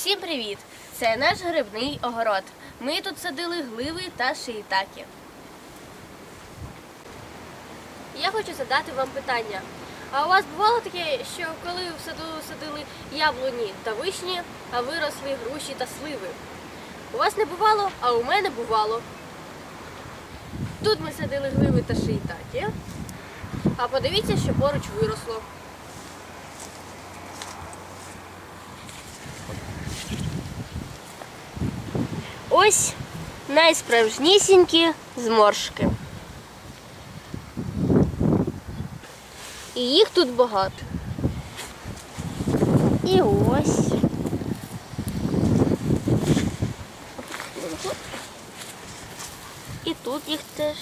Всім привіт! Це наш грибний огород. Ми тут садили гливи та шиїтаки. Я хочу задати вам питання. А у вас бувало таке, що коли в саду садили яблуні та вишні, а виросли груші та сливи? У вас не бувало, а у мене бувало. Тут ми садили гливи та шиїтаки. А подивіться, що поруч виросло. Ось найсправжнісінькі зморшки. І їх тут багато. І ось. І тут їх теж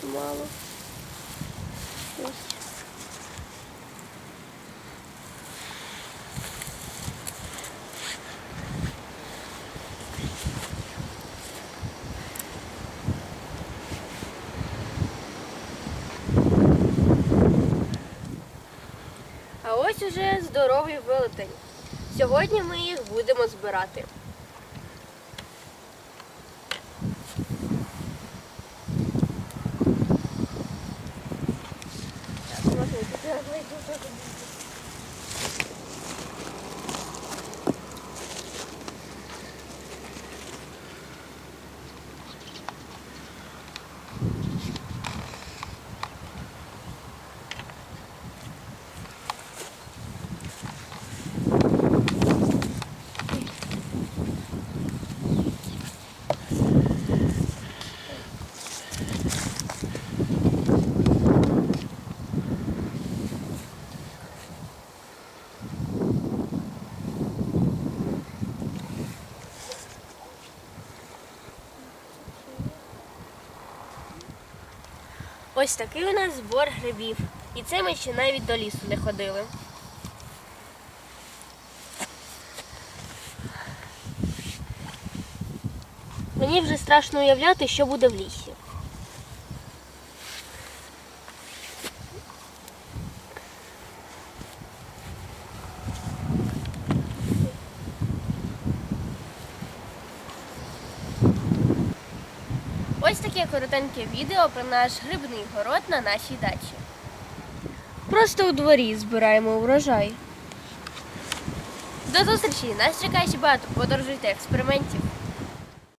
чимало. Ось. А ось уже здоровий велетень. Сьогодні ми їх будемо збирати. Ось такий у нас збор грибів. І це ми ще навіть до лісу не ходили. Мені вже страшно уявляти, що буде в лісі. Ось таке коротеньке відео про наш грибний город на нашій дачі. Просто у дворі збираємо урожай. До зустрічі! Нас чекає ще багато подорожей та експериментів.